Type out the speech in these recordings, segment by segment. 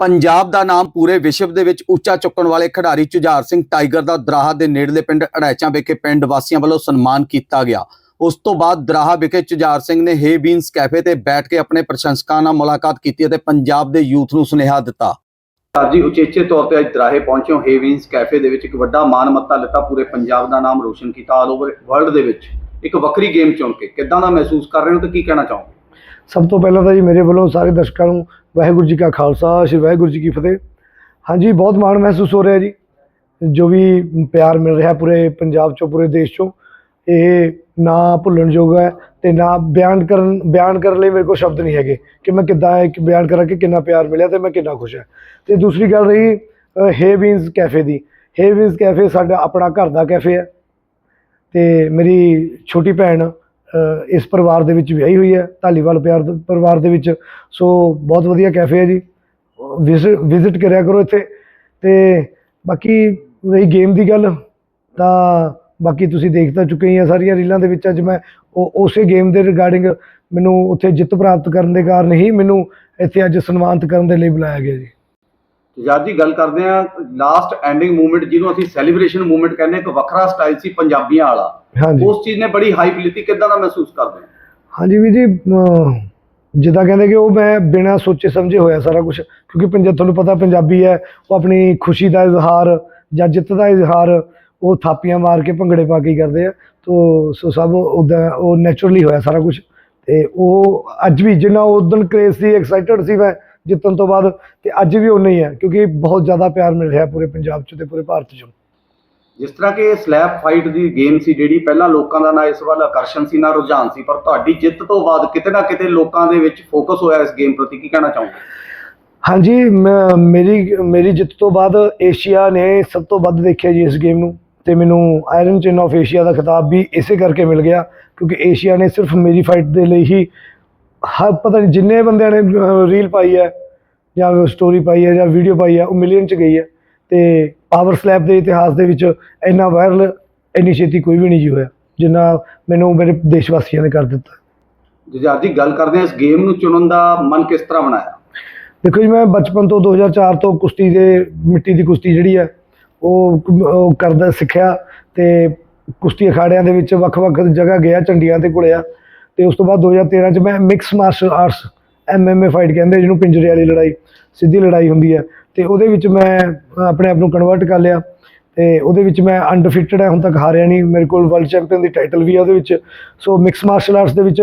ਪੰਜਾਬ ਦਾ ਨਾਮ ਪੂਰੇ ਵਿਸ਼ਵ ਦੇ ਵਿੱਚ ਉੱਚਾ ਚੁੱਕਣ ਵਾਲੇ ਖਿਡਾਰੀ ਚੁਝਾਰ ਸਿੰਘ ਟਾਈਗਰ ਦਾ ਦਰਾਹਾ ਦੇ ਨੇੜਲੇ ਪਿੰਡ ਅੜੈਚਾਂ ਵਿਖੇ ਪਿੰਡ ਵਾਸੀਆਂ ਵੱਲੋਂ ਸਨਮਾਨ ਕੀਤਾ ਗਿਆ। ਉਸ ਤੋਂ ਬਾਅਦ ਦਰਾਹਾ ਵਿਖੇ ਝੁਝਾਰ ਸਿੰਘ ਨੇ ਹੇ ਬੀਨਸ ਕੈਫੇ ਤੇ ਬੈਠ ਕੇ ਆਪਣੇ ਪ੍ਰਸ਼ੰਸਕਾਂ ਨਾਲ ਮੁਲਾਕਾਤ ਕੀਤੀ ਅਤੇ ਪੰਜਾਬ ਦੇ ਯੂਥ ਨੂੰ ਸੁਨੇਹਾ ਦਿੱਤਾ। ਜੀ ਉਚੇਚੇ ਤੌਰ ਤੇ ਅੱਜ ਦਰਾਹੇ ਪਹੁੰਚੇ ਹੋ। ਹੇਵੀਨਸ ਕੈਫੇ ਦੇ ਵਿੱਚ ਇੱਕ ਵੱਡਾ ਮਾਨ ਮੱਤਾ ਲਿੱਤਾ। ਪੂਰੇ ਪੰਜਾਬ ਦਾ ਨਾਮ ਰੋਸ਼ਨ ਕੀਤਾ। ਆਲ ਓਵਰ ਵਰਲਡ ਦੇ ਵਿੱਚ ਇੱਕ ਵੱਖਰੀ ਗੇਮ ਚੁਣ ਕੇ। ਕਿੱਦਾਂ ਦਾ ਮਹਿਸੂਸ ਕਰ ਰਹੇ ਹੋ ਤੇ ਕੀ ਕਹਿਣਾ ਚਾਹੋਗੇ? ਸਭ ਤੋਂ ਪਹਿਲਾਂ ਤਾਂ ਜੀ ਮੇਰੇ ਵੱਲੋਂ ਸਾਰੇ ਦਰਸ਼ਕਾਂ ਨੂੰ ਵਾਹਿਗੁਰੂ ਜੀ ਕਾ ਖਾਲਸਾ, ਸ੍ਰੀ ਵਾਹਿਗੁਰੂ ਜੀ ਕੀ ਫਤਿਹ। ਹਾਂਜੀ, ਬਹੁਤ ਮਾਣ ਮਹਿਸੂਸ ਹੋ ਰਿਹਾ ਜੀ, ਜੋ ਵੀ ਪਿਆਰ ਮਿਲ ਰਿਹਾ ਪੂਰੇ ਪੰਜਾਬ ਚੋਂ, ਪੂਰੇ ਦੇਸ਼ ਚੋਂ। ਇਹ ਨਾ ਭੁੱਲਣਯੋਗ ਹੈ ਤੇ ਨਾ ਬਿਆਨ ਕਰਨ ਬਿਆਨ ਕਰਨ ਲਈ ਮੇਰੇ ਕੋਲ ਸ਼ਬਦ ਨਹੀਂ ਹੈਗੇ ਕਿ ਮੈਂ ਕਿੱਦਾਂ ਇੱਕ ਬਿਆਨ ਕਰਾਂ ਕਿ ਕਿੰਨਾ ਪਿਆਰ ਮਿਲਿਆ ਤੇ ਮੈਂ ਕਿੰਨਾ ਖੁਸ਼ ਹਾਂ। ਤੇ ਦੂਸਰੀ ਗੱਲ ਰਹੀ ਹੇ ਬੀਨਸ ਕੈਫੇ ਦੀ। ਹੇ ਬੀਨਸ ਕੈਫੇ ਸਾਡਾ ਆਪਣਾ ਘਰ ਦਾ ਕੈਫੇ ਹੈ। ਤੇ ਮੇਰੀ ਛੋਟੀ ਭੈਣ ਇਸ ਪਰਿਵਾਰ ਦੇ ਵਿੱਚ ਵਿਆਹੀ ਹੋਈ ਹੈ, ਧਾਲੀਵਾਲ ਪਿਆਰ ਪਰਿਵਾਰ ਦੇ ਵਿੱਚ। ਸੋ ਬਹੁਤ ਵਧੀਆ ਕੈਫੇ ਹੈ ਜੀ। ਵਿਜ਼ਿਟ ਕਰਿਆ ਕਰੋ ਇੱਥੇ। ਤੇ ਬਾਕੀ ਰਹੀ ਗੇਮ ਦੀ ਗੱਲ, ਤਾਂ ਬਾਕੀ ਤੁਸੀਂ ਦੇਖ ਤਾਂ ਚੁੱਕੇ ਹੀ ਆ ਸਾਰੀਆਂ ਰੀਲਾਂ ਦੇ ਵਿੱਚ। ਅੱਜ ਮੈਂ ਉਹ ਉਸੇ ਗੇਮ ਦੇ ਰਿਗਾਰਡਿੰਗ ਮੈਨੂੰ ਉੱਥੇ ਜਿੱਤ ਪ੍ਰਾਪਤ ਕਰਨ ਦੇ ਕਾਰਨ ਹੀ ਮੈਨੂੰ ਇੱਥੇ ਅੱਜ ਸਨਮਾਨਿਤ ਕਰਨ ਦੇ ਲਈ ਬੁਲਾਇਆ ਗਿਆ ਜੀ। ਜਦ ਦੀ ਗੱਲ ਕਰਦੇ ਆ ਲਾਸਟ ਐਂਡਿੰਗ ਮੂਵਮੈਂਟ ਜਿਹਨੂੰ ਅਸੀਂ ਸੈਲੀਬ੍ਰੇਸ਼ਨ ਮੂਵਮੈਂਟ ਕਹਿੰਦੇ ਇੱਕ ਵੱਖਰਾ ਸਟਾਈਲ ਸੀ ਪੰਜਾਬੀਆਂ ਵਾਲਾ। ਹਾਂਜੀ। ਉਸ ਚੀਜ਼ ਨੇ ਬੜੀ ਹਾਈਪ ਲਿੱਤੀ ਕਿੱਦਾਂ ਦਾ ਮਹਿਸੂਸ ਕਰਦੇ ਹੋ? ਹਾਂਜੀ ਵੀ ਜੀ ਅਮ ਜਿੱਦਾਂ ਕਹਿੰਦੇ ਕਿ ਉਹ ਮੈਂ ਬਿਨਾਂ ਸੋਚੇ ਸਮਝੇ ਹੋਇਆ ਸਾਰਾ ਕੁਝ ਕਿਉਂਕਿ ਪੰਜਾਬ ਤੁਹਾਨੂੰ ਪਤਾ ਪੰਜਾਬੀ ਹੈ ਉਹ ਆਪਣੀ ਖੁਸ਼ੀ ਦਾ ਇਜ਼ਹਾਰ ਜਾਂ ਜਿੱਤ ਦਾ ਇਜ਼ਹਾਰ ਉਹ ਥਾਪੀਆਂ ਮਾਰ ਕੇ ਭੰਗੜੇ ਪਾ ਕੇ ਹੀ ਕਰਦੇ ਆ। ਤੋ ਸੋ ਸਭ ਉਦਾਂ ਉਹ ਨੇਚਰਲੀ ਹੋਇਆ ਸਾਰਾ ਕੁਝ ਤੇ ਉਹ ਅੱਜ ਵੀ ਜਿੰਨਾ ਉਦੋਂ ਕ੍ਰੇਜ਼ ਸੀ ਐਕਸਾਈਟਡ ਸੀ ਮੈਂ ਜਿੱਤਣ ਤੋਂ ਬਾਅਦ ਤੇ ਅੱਜ ਵੀ ਉਨਾ ਹੀ ਹੈ ਕਿਉਂਕਿ ਬਹੁਤ ਜ਼ਿਆਦਾ ਪਿਆਰ ਮਿਲ ਰਿਹਾ ਪੂਰੇ ਪੰਜਾਬ 'ਚ ਤੇ ਪੂਰੇ ਭਾਰਤ 'ਚ। ਜਿਸ ਤਰ੍ਹਾਂ ਕਿ ਸਲੈਬ ਫਾਈਟ ਦੀ ਗੇਮ ਸੀ ਜਿਹੜੀ ਪਹਿਲਾਂ ਲੋਕਾਂ ਦਾ ਨਾ ਇਸ ਵੱਲ ਆਕਰਸ਼ਣ ਸੀ ਨਾ ਰੁਝਾਨ ਸੀ ਪਰ ਤੁਹਾਡੀ ਜਿੱਤ ਤੋਂ ਬਾਅਦ ਕਿਤੇ ਨਾ ਕਿਤੇ ਲੋਕਾਂ ਦੇ ਵਿੱਚ ਫੋਕਸ ਹੋਇਆ ਇਸ ਗੇਮ ਪ੍ਰਤੀ ਕੀ ਕਹਿਣਾ ਚਾਹੋਗੇ? ਹਾਂਜੀ ਮੈਂ- ਮੇਰੀ ਮੇਰੀ ਜਿੱਤ ਤੋਂ ਬਾਅਦ ਏਸ਼ੀਆ ਨੇ ਸਭ ਤੋਂ ਵੱਧ ਦੇਖਿਆ ਜੀ ਇਸ ਗੇਮ ਨੂੰ ਤੇ ਮੈਨੂੰ ਆਇਰਨ ਚਿੰਨ ਆਫ ਏਸ਼ੀਆ ਦਾ ਖਿਤਾਬ ਵੀ ਇਸੇ ਕਰਕੇ ਮਿਲ ਗਿਆ ਕਿਉਂਕਿ ਏਸ਼ੀਆ ਨੇ ਸਿਰਫ ਮੇਰੀ ਫਾਈਟ ਦੇ ਲਈ ਹੀ ਹਰ ਪਤਾ ਨਹੀਂ ਜਿੰਨੇ ਬੰਦਿਆਂ ਨੇ ਰੀਲ ਪਾਈ ਹੈ ਜਾਂ ਸਟੋਰੀ ਪਾਈ ਹੈ ਜਾਂ ਵੀਡੀਓ ਪਾਈ ਹੈ ਉਹ ਮਿਲੀਅਨ ਚ ਗਈ ਹੈ। ਤੇ ਪਾਵਰ ਸਲੈਪ ਦੇ ਇਤਿਹਾਸ ਦੇ ਵਿੱਚ ਇੰਨਾ ਵਾਇਰਲ ਇੰਨੀ ਛੇਤੀ ਕੋਈ ਵੀ ਨਹੀਂ ਜੀ ਹੋਇਆ ਜਿੰਨਾ ਮੈਨੂੰ ਮੇਰੇ ਦੇਸ਼ ਵਾਸੀਆਂ ਨੇ ਕਰ ਦਿੱਤਾ। ਦੀ ਗੱਲ ਕਰਦੇ ਆ ਇਸ ਗੇਮ ਨੂੰ ਚੁਣਨ ਦਾ ਮਨ ਕਿਸ ਤਰ੍ਹਾਂ ਬਣਾਇਆ? ਦੇਖੋ ਜੀ ਮੈਂ ਬਚਪਨ ਤੋਂ 2004 ਤੋਂ ਕੁਸ਼ਤੀ ਦੇ ਮਿੱਟੀ ਦੀ ਕੁਸ਼ਤੀ ਜਿਹੜੀ ਹੈ ਉਹ ਉਹ ਕਰਦਾ ਸਿੱਖਿਆ ਤੇ ਕੁਸ਼ਤੀ ਅਖਾੜਿਆਂ ਦੇ ਵਿੱਚ ਵੱਖ-ਵੱਖ ਜਗ੍ਹਾ ਗਿਆ ਝੰਡੀਆਂ ਤੇ ਘੁਲਿਆ ਤੇ ਉਸ ਤੋਂ ਬਾਅਦ 2013 ਚ ਮੈਂ mix martial arts MMA fight ਕਹਿੰਦੇ, ਜਿਹਨੂੰ ਪਿੰਜਰੇ ਵਾਲੀ ਲੜਾਈ, ਸਿੱਧੀ ਲੜਾਈ ਹੁੰਦੀ ਹੈ। ਤੇ ਉਹਦੇ ਵਿੱਚ ਮੈਂ ਆਪਣੇ ਆਪ ਨੂੰ ਕਨਵਰਟ ਕਰ ਲਿਆ। ਤੇ ਉਹਦੇ ਵਿੱਚ ਮੈਂ ਅਨਡਿਫੀਟਡ ਹੈ, ਹੁਣ ਤੱਕ ਹਾਰਿਆ ਨਹੀਂ। ਮੇਰੇ ਕੋਲ ਵਰਲਡ ਚੈਂਪੀਅਨ ਦੀ ਟਾਈਟਲ ਵੀ ਹੈ ਉਹਦੇ ਵਿੱਚ। ਸੋ ਮਿਕਸ ਮਾਰਸ਼ਲ ਆਰਟਸ ਦੇ ਵਿੱਚ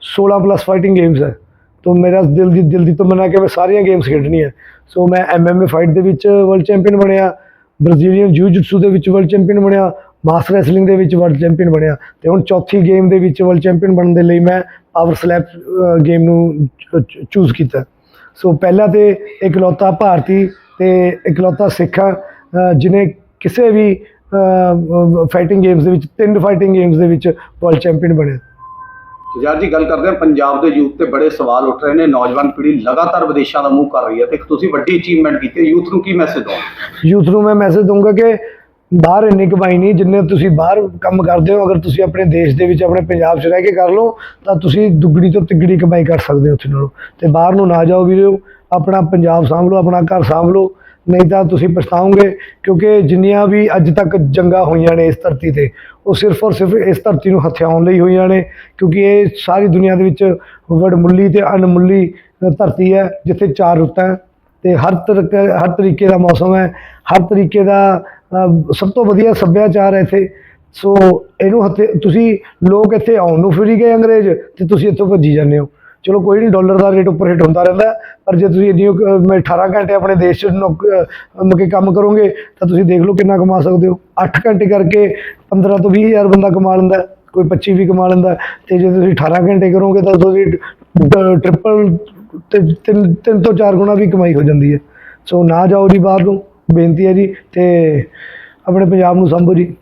16 ਪਲੱਸ ਫਾਈਟਿੰਗ ਗੇਮਸ ਹੈ। ਤੋ ਮੇਰਾ ਦਿਲ ਦੀ ਦਿਲ ਦੀ ਤਮੰਨਾ ਕਿ ਮੈਂ ਸਾਰੀਆਂ ਗੇਮਸ ਖੇਡਣੀ ਹੈ। ਸੋ ਮੈਂ ਐਮਐਮਏ ਫਾਈਟ ਦੇ ਵਿੱਚ ਵਰਲਡ ਚੈਂਪੀਅਨ ਬਣਿਆ। ਬ੍ਰਾਜ਼ੀਲੀਅਨ ਜਿਊ-ਜਿਟਸੂ ਦੇ ਵਿੱਚ ਵਰਲਡ ਚੈਂਪੀਅਨ ਬਣਿਆ। ਮਾਸ ਰੈਸਲਿੰਗ ਦੇ ਵਿੱਚ ਵਰਲਡ ਚੈਂਪੀਅਨ ਬਣਿਆ ਤੇ ਹੁਣ ਚੌਥੀ ਗੇਮ ਦੇ ਵਿੱਚ ਵਰਲਡ ਚੈਂਪੀਅਨ ਬਣਨ ਦੇ ਲਈ ਮੈਂ ਪਾਵਰ ਸਲੈਪ ਗੇਮ ਨੂੰ ਚੂਜ਼ ਕੀਤਾ। ਸੋ ਪਹਿਲਾ ਤੇ ਇਕਲੌਤਾ ਭਾਰਤੀ ਤੇ ਇਕਲੌਤਾ ਸਿੱਖ ਜਿਨੇ ਕਿਸੇ ਵੀ ਫਾਈਟਿੰਗ ਗੇਮਸ ਦੇ ਵਿੱਚ ਤਿੰਨ ਫਾਈਟਿੰਗ ਗੇਮਸ ਦੇ ਵਿੱਚ ਵਰਲਡ ਚੈਂਪੀਅਨ ਬਣਿਆ। ਜਦ ਜੀ ਗੱਲ ਕਰਦੇ ਆ ਪੰਜਾਬ ਦੇ ਯੂਥ ਤੇ ਬੜੇ ਸਵਾਲ ਉੱਠ ਰਹੇ ਨੇ। ਨੌਜਵਾਨ ਪੀੜ੍ਹੀ ਲਗਾਤਾਰ ਵਿਦੇਸ਼ਾਂ ਦਾ ਮੂੰਹ ਕਰ ਰਹੀ ਹੈ ਤੇ ਤੁਸੀਂ ਵੱਡੀ ਅਚੀਵਮੈਂਟ ਕੀਤੀ ਯੂਥ ਨੂੰ ਕੀ ਮੈਸੇਜ ਦੋ ਯੂਥ ਨੂੰ ਮੈਂ ਮੈਸੇਜ ਦਊਂਗਾ ਕਿ ਬਾਹਰ ਇੰਨੀ ਕਮਾਈ ਨਹੀਂ, ਜਿੰਨੇ ਤੁਸੀਂ ਬਾਹਰ ਕੰਮ ਕਰਦੇ ਹੋ, ਅਗਰ ਤੁਸੀਂ ਆਪਣੇ ਦੇਸ਼ ਦੇ ਵਿੱਚ, ਆਪਣੇ ਪੰਜਾਬ 'ਚ ਰਹਿ ਕੇ ਕਰ ਲਓ, ਤਾਂ ਤੁਸੀਂ ਦੁੱਗਣੀ ਤੋਂ ਤਿੱਗਣੀ ਕਮਾਈ ਕਰ ਸਕਦੇ ਹੋ ਉੱਥੇ ਨਾਲੋਂ। ਤੇ ਬਾਹਰ ਨੂੰ ਨਾ ਜਾਓ ਵੀਰੋ, ਆਪਣਾ ਪੰਜਾਬ ਸਾਂਭ ਲਓ ਆਪਣਾ ਘਰ ਸਾਂਭ ਲਓ ਨਹੀਂ ਤਾਂ ਤੁਸੀਂ ਪਛਤਾਓਗੇ, ਕਿਉਂਕਿ ਜਿੰਨੀਆਂ ਵੀ ਅੱਜ ਤੱਕ ਜੰਗਾਂ ਹੋਈਆਂ ਨੇ ਇਸ ਧਰਤੀ ਤੇ, ਉਹ ਸਿਰਫ ਔਰ ਸਿਰਫ ਇਸ ਧਰਤੀ ਨੂੰ ਹਥਿਆਉਣ ਲਈ ਹੋਈਆਂ ਨੇ, ਕਿਉਂਕਿ ਇਹ ਸਾਰੀ ਦੁਨੀਆ ਦੇ ਵਿੱਚ ਵਡਮੁੱਲੀ ਤੇ ਅਣਮੁੱਲੀ ਧਰਤੀ ਹੈ, ਜਿੱਥੇ ਚਾਰ ਰੁੱਤਾਂ ਹੈ, ਤੇ ਹਰ ਤਰੀਕੇ ਹਰ ਤਰੀਕੇ ਦਾ ਮੌਸਮ ਹੈ, ਹਰ ਤਰੀਕੇ ਦਾ ਸਭ ਤੋਂ ਵਧੀਆ ਸੱਭਿਆਚਾਰ ਹੈ ਇੱਥੇ। ਸੋ ਇਹਨੂੰ ਹੱਥੇ ਤੁਸੀਂ ਲੋਕ ਇੱਥੇ ਆਉਣ ਨੂੰ ਫਿਰੀ ਗਏ ਅੰਗਰੇਜ਼ ਤੇ ਤੁਸੀਂ ਇੱਥੋਂ ਭੱਜੀ ਜਾਂਦੇ ਹੋ। ਚਲੋ ਕੋਈ ਨਹੀਂ ਡਾਲਰ ਦਾ ਰੇਟ ਉੱਪਰ ਹੇਠ ਹੁੰਦਾ ਰਹਿੰਦਾ ਪਰ ਜੇ ਤੁਸੀਂ ਇੰਨੀ ਮੈਂ 18 ਘੰਟੇ ਆਪਣੇ ਦੇਸ਼ 'ਚ ਨੌਕਰੀ ਕੰਮ ਕਰੋਗੇ ਤਾਂ ਤੁਸੀਂ ਦੇਖ ਲਓ ਕਿੰਨਾ ਕਮਾ ਸਕਦੇ ਹੋ। 8 ਘੰਟੇ ਕਰਕੇ 15 ਤੋਂ 20 ਹਜ਼ਾਰ ਬੰਦਾ ਕਮਾ ਲੈਂਦਾ ਕੋਈ 25 ਵੀ ਕਮਾ ਲੈਂਦਾ ਹੈ, ਤੇ ਜੇ ਤੁਸੀਂ 18 ਘੰਟੇ ਕਰੋਗੇ ਤਾਂ ਤੁਸੀਂ ਟ੍ਰਿਪਲ ਤੇ ਤਿੰਨ ਤਿੰਨ ਤੋਂ ਚਾਰ ਗੁਣਾ ਵੀ ਕਮਾਈ ਹੋ ਜਾਂਦੀ ਹੈ। ਸੋ ਨਾ ਜਾਓ ਜੀ ਬਾਹਰ ਨੂੰ। ਬੇਨਤੀ ਹੈ ਜੀ ਤੇ ਆਪਣੇ ਪੰਜਾਬ ਨੂੰ ਸੰਭੋ ਜੀ।